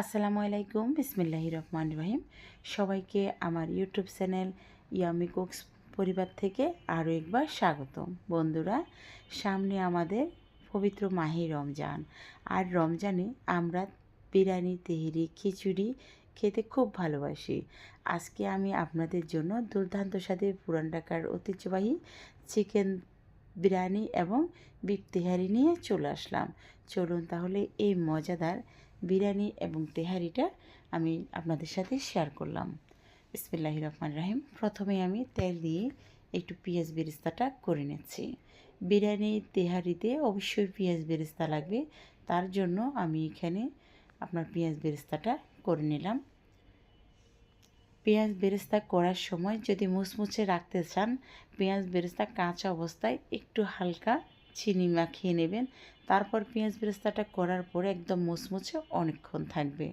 আসসালামু আলাইকুম। বিসমিল্লাহি রহমান রহিম। সবাইকে আমার ইউটিউব চ্যানেল ইয়ামি কুকস পরিবার থেকে আরও একবার স্বাগতম। বন্ধুরা, সামনে আমাদের পবিত্র মাহি রমজান। আর রমজানে আমরা বিরিয়ানি, তেহেরি, খিচুড়ি খেতে খুব ভালোবাসি। আজকে আমি আপনাদের জন্য দুর্দান্ত স্বাদে পুরান ঢাকার ঐতিহ্যবাহী চিকেন বিরিয়ানি এবং বিপ তেহারি নিয়ে চলে আসলাম। চলুন তাহলে এই মজাদার বিরিয়ানি এবং তেহারিটা আমি আপনাদের সাথে শেয়ার করলাম। ইসমিল্লাহ রহমান রাহিম। প্রথমে আমি তেল দিয়ে একটু পেঁয়াজ বেরিস্তাটা করে নিচ্ছি। বিরিয়ানি, তেহারিতে অবশ্যই পেঁয়াজ বেরিস্তা লাগবে। তার জন্য আমি এখানে আপনার পেঁয়াজ বেরিস্তাটা করে নিলাম। পেঁয়াজ বেরেস্তা করার সময় যদি মুচমুচে রাখতে চান, পেঁয়াজ বেরেস্তা কাঁচা অবস্থায় একটু হালকা চিনি মাখিয়ে নেবেন। তারপর পেঁয়াজ বেরেস্তাটা করার পরে একদম মুচমুচে অনেকক্ষণ থাকবে।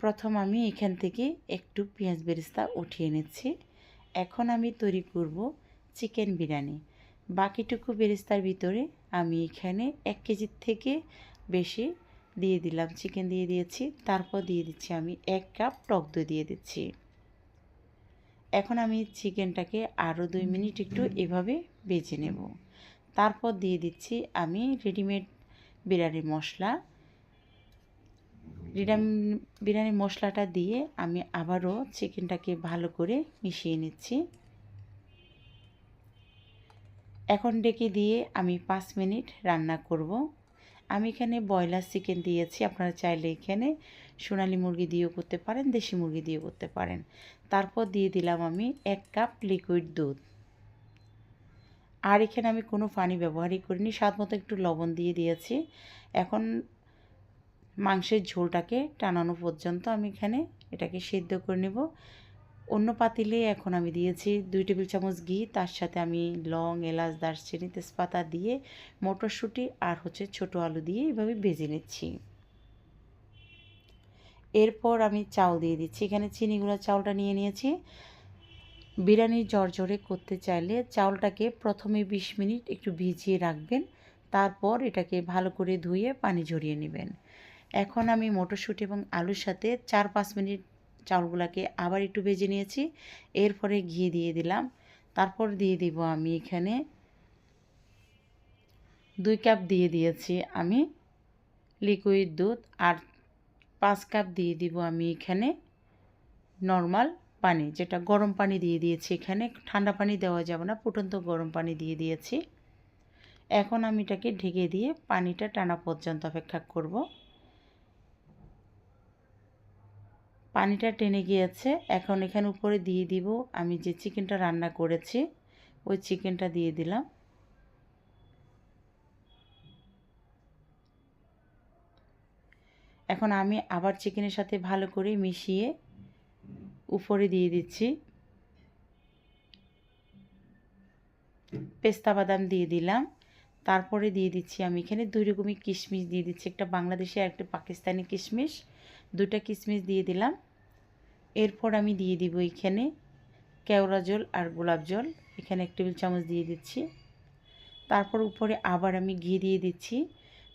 প্রথম আমি এখান থেকে একটু পেঁয়াজ বেরেস্তা উঠিয়ে নিচ্ছি। এখন আমি তৈরি করব চিকেন বিরিয়ানি। বাকিটুকু বেরেস্তার ভিতরে আমি এখানে এক কেজির থেকে বেশি দিয়ে দিলাম। চিকেন দিয়ে দিয়েছি। তারপর দিয়ে দিচ্ছি আমি এক কাপ টক দই দিয়ে দিচ্ছি। এখন আমি চিকেনটাকে আরও দুই মিনিট একটু এভাবে বেজে নেব। তারপর দিয়ে দিচ্ছি আমি রেডিমেড বিরিয়ানি মশলা। বিরিয়ানি মশলাটা দিয়ে আমি আবারও চিকেনটাকে ভালো করে মিশিয়ে নিচ্ছি। এখন ডেকে দিয়ে আমি পাঁচ মিনিট রান্না করব। আমি এখানে ব্রয়লার চিকেন দিয়েছি, আপনারা চাইলে এখানে সোনালি মুরগি দিয়েও করতে পারেন, দেশি মুরগি দিয়েও করতে পারেন। তারপর দিয়ে দিলাম আমি এক কাপ লিকুইড দুধ। আর এখানে আমি কোনো পানি ব্যবহারই করিনি স্বাদ মতো একটু লবণ দিয়ে দিয়েছি। এখন মাংসের ঝোলটাকে টানানো পর্যন্ত আমি এখানে এটাকে সিদ্ধ করে নেব। অন্য পাতিলে এখন আমি দিয়েছি দুই টেবিল চামচ ঘি, তার সাথে আমি লং, এলাচ, দারচিনি, তেজপাতা দিয়ে মটরশুঁটি আর হচ্ছে ছোট আলু দিয়ে এভাবে ভেজে নিচ্ছি। এরপর আমি চাউল দিয়ে দিচ্ছি। এখানে চিনি চিনিগুলো চাউলটা নিয়ে নিয়েছি। বিরিয়ানি জর্জরে করতে চাইলে চাউলটাকে প্রথমে বিশ মিনিট একটু ভিজিয়ে রাখবেন, তারপর এটাকে ভালো করে ধুয়ে পানি ঝরিয়ে নেবেন। এখন আমি মটরশুঁটি এবং আলুর সাথে চার পাঁচ মিনিট চাউলগুলোকে আবার একটু ভেজে নিয়েছি। এরপরে ঘি দিয়ে দিলাম। তারপর দিয়ে দিব আমি এখানে দুই কাপ দিয়ে দিয়েছি আমি লিকুইড দুধ আর পাঁচ কাপ দিয়ে দিব আমি এখানে নর্মাল পানি, যেটা গরম পানি দিয়ে দিয়েছি এখানে। ঠান্ডা পানি দেওয়া যাবে না, ফুটন্ত গরম পানি দিয়ে দিয়েছি। এখন আমি এটাকে ঢেকে দিয়ে পানিটা টানা পর্যন্ত অপেক্ষা করব। পানিটা টেনে গিয়েছে। এখন এখানে উপরে দিয়ে দিব। আমি যে চিকেনটা রান্না করেছি, ওই চিকেনটা দিয়ে দিলাম। এখন আমি আবার চিকেনের সাথে ভালো করে মিশিয়ে উপরে দিয়ে দিচ্ছি। পেস্তা বাদাম দিয়ে দিলাম। তারপরে দিয়ে দিচ্ছি আমি এখানে দুই রকমই কিশমিশ দিয়ে দিচ্ছি। একটা বাংলাদেশি আর একটা পাকিস্তানি কিশমিশ। দুটা কিশমিশ দিয়ে দিলাম। এরপর আমি দিয়ে দিব এখানে কেওড়া জল আর গোলাপ জল। এখানে এক টেবিল চামচ দিয়ে দিচ্ছি। তারপর উপরে আবার আমি ঘি দিয়ে দিচ্ছি।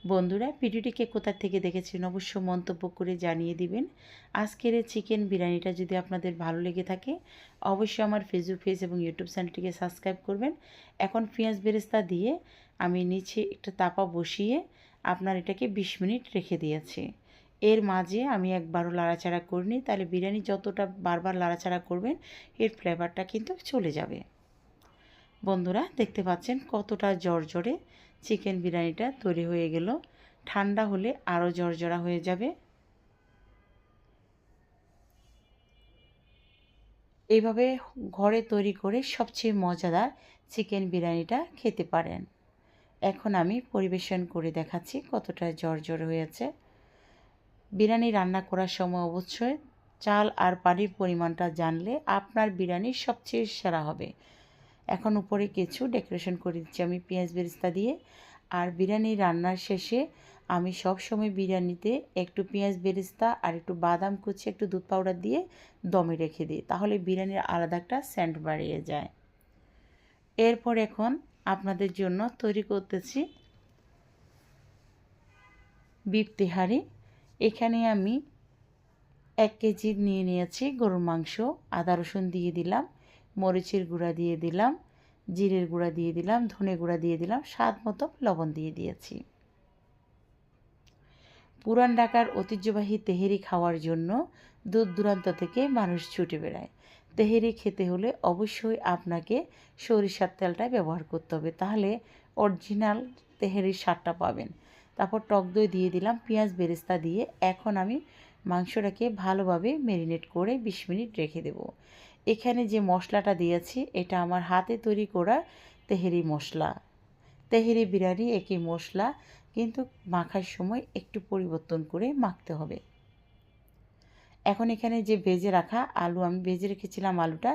বন্ধুরা ভিডিওটিকে কোথা থেকে দেখেছেন অবশ্য মন্তব্য করে জানিয়ে দিবেন। আজকের এই চিকেন বিরিয়ানিটা যদি আপনাদের ভালো লেগে থাকে, অবশ্যই আমার ফেসবুক পেজ এবং ইউটিউব চ্যানেলটিকে সাবস্ক্রাইব করবেন। এখন পেঁয়াজ বেরেস্তা দিয়ে আমি নিচে একটা তাপা বসিয়ে আপনার এটাকে বিশ মিনিট রেখে দিয়েছি। এর মাঝে আমি একবারও লাড়াচাড়া করিনি। তাহলে বিরিয়ানি যতটা বারবার লাড়াচাড়া করবেন, এর ফ্লেভারটা কিন্তু চলে যাবে। বন্ধুরা, দেখতে পাচ্ছেন কতটা জর্জরে চিকেন বিরিয়ানিটা তৈরি হয়ে গেল। ঠান্ডা হলে আরও জর্জরা হয়ে যাবে। এইভাবে ঘরে তৈরি করে সবচেয়ে মজাদার চিকেন বিরিয়ানিটা খেতে পারেন। এখন আমি পরিবেশন করে দেখাচ্ছি কতটা জর্জর হয়েছে। বিরিয়ানি রান্না করার সময় অবশ্যই চাল আর পানির পরিমাণটা জানলে আপনার বিরিয়ানি সবচেয়ে সেরা হবে। এখন উপরে কিছু ডেকোরেশন করে দিচ্ছি আমি পেঁয়াজ বেরেস্তা দিয়ে। আর বিরিয়ানি রান্নার শেষে আমি সব সময় বিরিয়ানিতে একটু পেঁয়াজ বেরেস্তা আর একটু বাদাম কুচি, একটু দুধ পাউডার দিয়ে দমে রেখে দিই, তাহলে বিরিয়ানির আলাদা একটা স্যান্ড বাড়িয়ে যায়। এরপর এখন আপনাদের জন্য তৈরি করতেছি বিপ তেহারি। এখানে আমি এক কেজি নিয়ে নিয়েছি গরুর মাংস, আদা রসুন দিয়ে দিলাম, মরিচের গুঁড়া দিয়ে দিলাম, জিরের গুঁড়া দিয়ে দিলাম, ধনে গুঁড়া দিয়ে দিলাম, স্বাদ মতো লবণ দিয়ে দিয়েছি। পুরান ঢাকার ঐতিহ্যবাহী তেহেরি খাওয়ার জন্য দূর দূরান্ত থেকে মানুষ ছুটে বেড়ায়। তেহেরি খেতে হলে অবশ্যই আপনাকে সরিষার তেলটা ব্যবহার করতে হবে, তাহলে অরিজিনাল তেহেরির স্বাদটা পাবেন। তারপর টক দই দিয়ে দিলাম, পেঁয়াজ বেরেস্তা দিয়ে। এখন আমি মাংসটাকে ভালোভাবে ম্যারিনেট করে বিশ মিনিট রেখে দেব। এখানে যে মশলাটা দিয়েছি, এটা আমার হাতে তৈরি করা তেহেরি মশলা। তেহেরি বিরিয়ানি একই মশলা, কিন্তু মাখার সময় একটু পরিবর্তন করে মাখতে হবে। এখন এখানে যে ভেজে রাখা আলু, আমি ভেজে রেখেছিলাম আলুটা।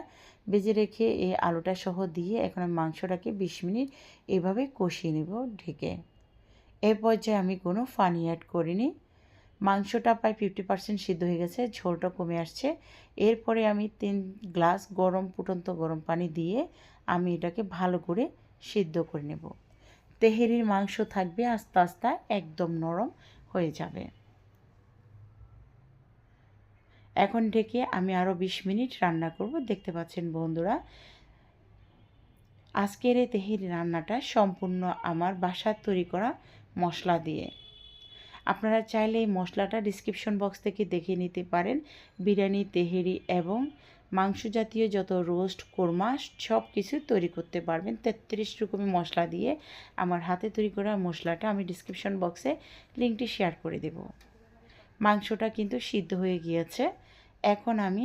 ভেজে রেখে এই আলুটা সহ দিয়ে এখন আমি মাংসটাকে বিশ মিনিট এভাবে কষিয়ে নেব ঢেকে। এর পর্যায়ে আমি কোনো ফানি অ্যাড করিনি। মাংসটা প্রায় ফিফটি পার্সেন্ট সিদ্ধ হয়ে গেছে, ঝোলটা কমে আসছে। এরপরে আমি তিন গ্লাস গরম, ফুটন্ত গরম পানি দিয়ে আমি এটাকে ভালো করে সিদ্ধ করে নেব। তেহেরির মাংস থাকবে আস্তে আস্তে একদম নরম হয়ে যাবে। এখন ঢেকে আমি আরও বিশ মিনিট রান্না করব। দেখতে পাচ্ছেন বন্ধুরা, আজকের এই তেহেরি রান্নাটা সম্পূর্ণ আমার বাসার তৈরি করা মশলা দিয়ে। আপনারা চাইলে এই মশলাটা ডিসক্রিপশন বক্স থেকে দেখে নিতে পারেন। বিরিয়ানি, তেহেরি এবং মাংস জাতীয় যত রোস্ট কোরমা সব কিছু তৈরি করতে পারবেন। তেত্রিশ রকমের মশলা দিয়ে আমার হাতে তৈরি করা মশলাটা আমি ডিসক্রিপশন বক্সে লিঙ্কটি শেয়ার করে দেব। মাংসটা কিন্তু সিদ্ধ হয়ে গিয়েছে। এখন আমি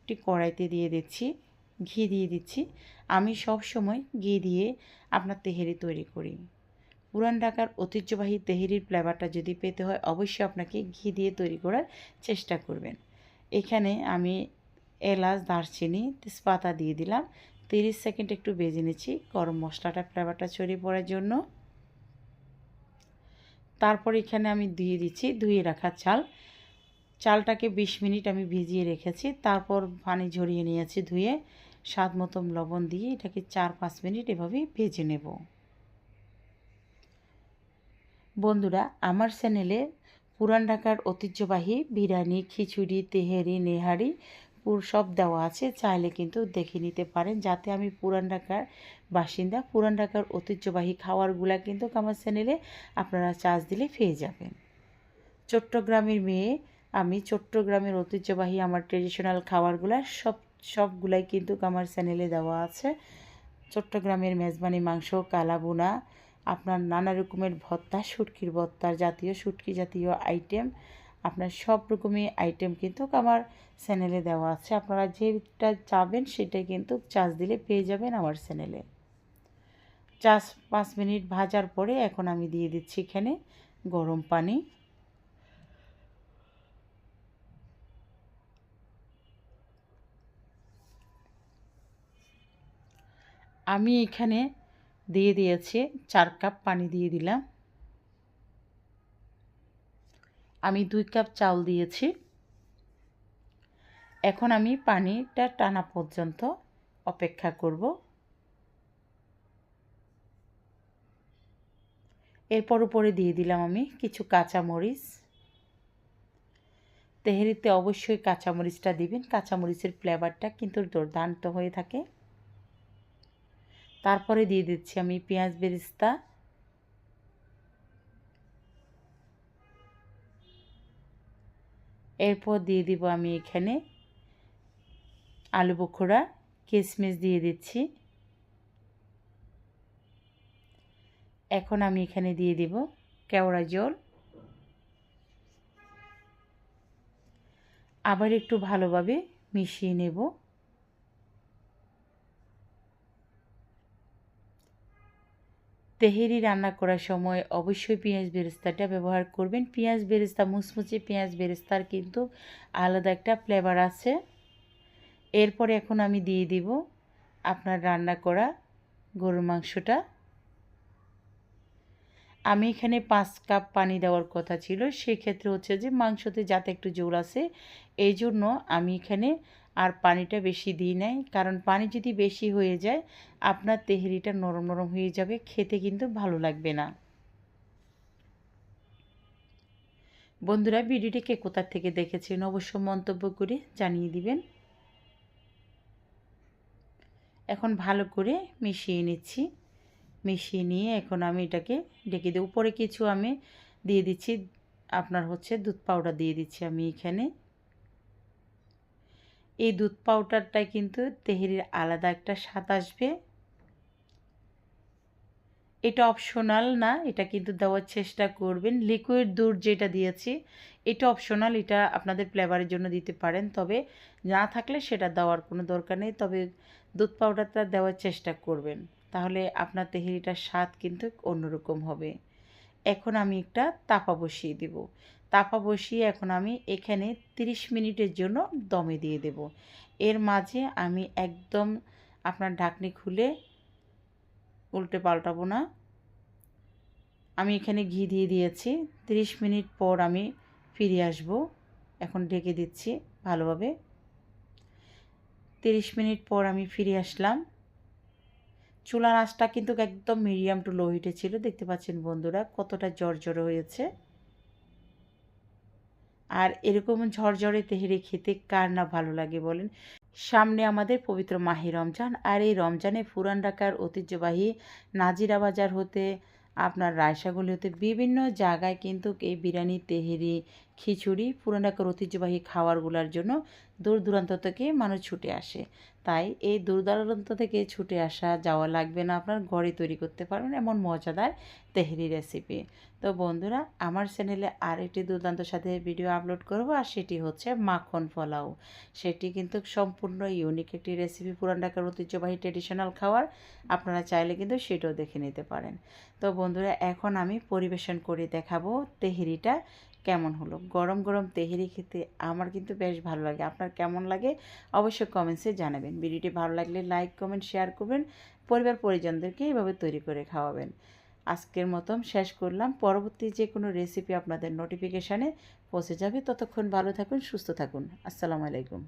একটি কড়াইতে দিয়ে দিচ্ছি, ঘি দিয়ে দিচ্ছি। আমি সব সময় ঘি দিয়ে আপনার তেহেরি তৈরি করি। পুরান ঢাকার ঐতিহ্যবাহী তেহেরির ফ্লেভারটা যদি পেতে হয়, অবশ্যই আপনাকে ঘি দিয়ে তৈরি করার চেষ্টা করবেন। এখানে আমি এলাচ, দারচিনি, তেজপাতা দিয়ে দিলাম। তিরিশ সেকেন্ড একটু বেজে নিচ্ছি। গরম মশলাটা, ফ্লেভারটা ছড়িয়ে পড়ার জন্য। তারপর এখানে আমি ধুয়ে দিচ্ছি ধুয়ে রাখা চাল। চালটাকে বিশ মিনিট আমি ভিজিয়ে রেখেছি। তারপর পানি ঝরিয়ে নিয়েছি ধুয়ে। স্বাদ মতন লবণ দিয়ে এটাকে চার পাঁচ মিনিট এভাবেই ভেজে নেব। বন্ধুরা, আমার চ্যানেলে পুরান ঢাকার ঐতিহ্যবাহী বিরিয়ানি, খিচুড়ি, তেহেরি, নেহারি, পুর সব দেওয়া আছে। চাইলে কিন্তু দেখে নিতে পারেন, যাতে আমি পুরান ঢাকার বাসিন্দা, পুরান ঢাকার ঐতিহ্যবাহী খাবারগুলা কিন্তু আমার চ্যানেলে আপনারা চার্জ দিলে পেয়ে যাবেন। চট্টগ্রামের মেয়ে, আমি চট্টগ্রামের ঐতিহ্যবাহী আমার ট্রেডিশনাল খাবারগুলা সব সবগুলাই কিন্তু আমার চ্যানেলে দেওয়া আছে। চট্টগ্রামের মেজবানি মাংস কালাবুনা আপনার নানা রকমের ভর্তা শুটকির ভর্তার জাতীয় শুটকি জাতীয় আইটেম আপনার সব রকমের আইটেম কিন্তু আমার চ্যানেলে দেওয়া আছে। আপনারা যেটা চাবেন সেটাই কিন্তু চার্জ দিলে পেয়ে যাবেন আমার চ্যানেলে চাষ পাঁচ মিনিট ভাজার পরে এখন আমি দিয়ে দিচ্ছি এখানে গরম পানি। আমি এখানে দিয়ে দিয়েছি, চার কাপ পানি দিয়ে দিলাম। আমি দুই কাপ চাউল দিয়েছি। এখন আমি পানিটা টানা পর্যন্ত অপেক্ষা করব। এরপর উপরে দিয়ে দিলাম আমি কিছু কাঁচামরিচ। তেহেরিতে অবশ্যই কাঁচামরিচটা দিবেন, কাঁচামরিচের ফ্লেভারটা কিন্তু দুর্দান্ত হয়ে থাকে। তারপরে দিয়ে দিচ্ছি আমি পেঁয়াজ বেরিস্তা। এরপর দিয়ে দিব আমি এখানে আলু বখোড়া কিশমিশ দিয়ে দিচ্ছি। এখন আমি এখানে দিয়ে দিব কেওড়া জল। আবার একটু ভালোভাবে মিশিয়ে নেব। তেহেরি রান্না করার সময় অবশ্যই পেঁয়াজ বেরেস্তাটা ব্যবহার করবেন। পেঁয়াজ বেরেস্তা মুচমুচে পেঁয়াজ বেরেস্তার কিন্তু আলাদা একটা ফ্লেভার আছে। এরপরে এখন আমি দিয়ে দিব আপনার রান্না করা গরুর মাংসটা। আমি এখানে পাঁচ কাপ পানি দেওয়ার কথা ছিল, সেক্ষেত্রে হচ্ছে যে মাংসতে যাতে একটু জোর আছে এই জন্য আমি এখানে আর পানিটা বেশি দিই নাই কারণ পানি যদি বেশি হয়ে যায়, আপনার তেহরিটা নরম নরম হয়ে যাবে, খেতে কিন্তু ভালো লাগবে না। বন্ধুরা, ভিডিওটি কে কোথা থেকে দেখেছেন অবশ্য মন্তব্য করে জানিয়ে দিবেন। এখন ভালো করে মিশিয়ে নিচ্ছি। মিশিয়ে নিয়ে এখন আমি এটাকে ডেকে দিই উপরে কিছু আমি দিয়ে দিচ্ছি। আপনার হচ্ছে দুধ পাউডার দিয়ে দিচ্ছি আমি এখানে। এই দুধ পাউডারটায় কিন্তু তেহেরির আলাদা একটা স্বাদ আসবে। এটা অপশনাল না, এটা কিন্তু দেওয়ার চেষ্টা করবেন। লিকুইড দুধ যেটা দিয়েছি, এটা অপশনাল এটা আপনাদের ফ্লেভারের জন্য দিতে পারেন। তবে না থাকলে সেটা দেওয়ার কোনো দরকার নেই। তবে দুধ পাউডারটা দেওয়ার চেষ্টা করবেন। তাহলে আপনার তেহেরিটার স্বাদ কিন্তু অন্যরকম হবে। এখন আমি একটা তাপা বসিয়ে দিব। তাপা বসিয়ে এখন আমি এখানে 30 মিনিটের জন্য দমে দিয়ে দেব। এর মাঝে আমি একদম আপনার ঢাকনি খুলে উল্টে পাল্টাবো না। আমি এখানে ঘি দিয়ে দিয়েছি। 30 মিনিট পর আমি ফিরে আসব। এখন ঢেকে দিচ্ছি ভালোভাবে। 30 মিনিট পর আমি ফিরে আসলাম। চুলার আঁচটা কিন্তু একদম মিডিয়াম টু লো হিটে ছিল। দেখতে পাচ্ছেন বন্ধুরা কতটা জর্জরে হয়েছে। আর এরকম ঝরঝরে তেহেরি খেতে কার না ভালো লাগে বলেন? সামনে আমাদের পবিত্র মাহি রমজান, আর এই রমজানে পুরান ঢাকার ঐতিহ্যবাহী নাজিরা বাজার হতে, আপনার রায়সাগুলি হতে বিভিন্ন জায়গায় কিন্তু এই বিরিয়ানি, তেহেরি খিচুড়ি, পুরান ঢাকার ঐতিহ্যবাহী খাবারগুলোর জন্য দূর দূরান্ত থেকে মানুষ ছুটে আসে। তাই এই দূর দূরান্ত থেকে ছুটে আসা, যাওয়া লাগবে না আপনার ঘরে তৈরি করতে পারবেন এমন মজাদার তেহরি রেসিপি তো বন্ধুরা, আমার চ্যানেলে আর একটি দুর্দান্ত সাথে ভিডিও আপলোড করব আর সেটি হচ্ছে মাখন পোলাও। সেটি কিন্তু সম্পূর্ণ ইউনিক একটি রেসিপি পুরান ঢাকার ঐতিহ্যবাহী ট্রেডিশনাল খাবার। আপনারা চাইলে কিন্তু সেটাও দেখে নিতে পারেন। তো বন্ধুরা, এখন আমি পরিবেশন করে দেখাবো তেহেরিটা কেমন হলো? গরম গরম তেহেরি খেতে আমার কিন্তু বেশ ভালো লাগে। আপনার কেমন লাগে? অবশ্যই কমেন্টসে জানাবেন। ভিডিওটি ভালো লাগলে লাইক কমেন্ট শেয়ার করবেন। পরিবার, পরিজনদেরকে এইভাবে তৈরি করে খাওয়াবেন। আজকের মতন শেষ করলাম। পরবর্তী যে কোনো রেসিপি আপনাদের নোটিফিকেশানে পৌঁছে যাবে। ততক্ষণ ভালো থাকুন, সুস্থ থাকুন। আসসালামু আলাইকুম।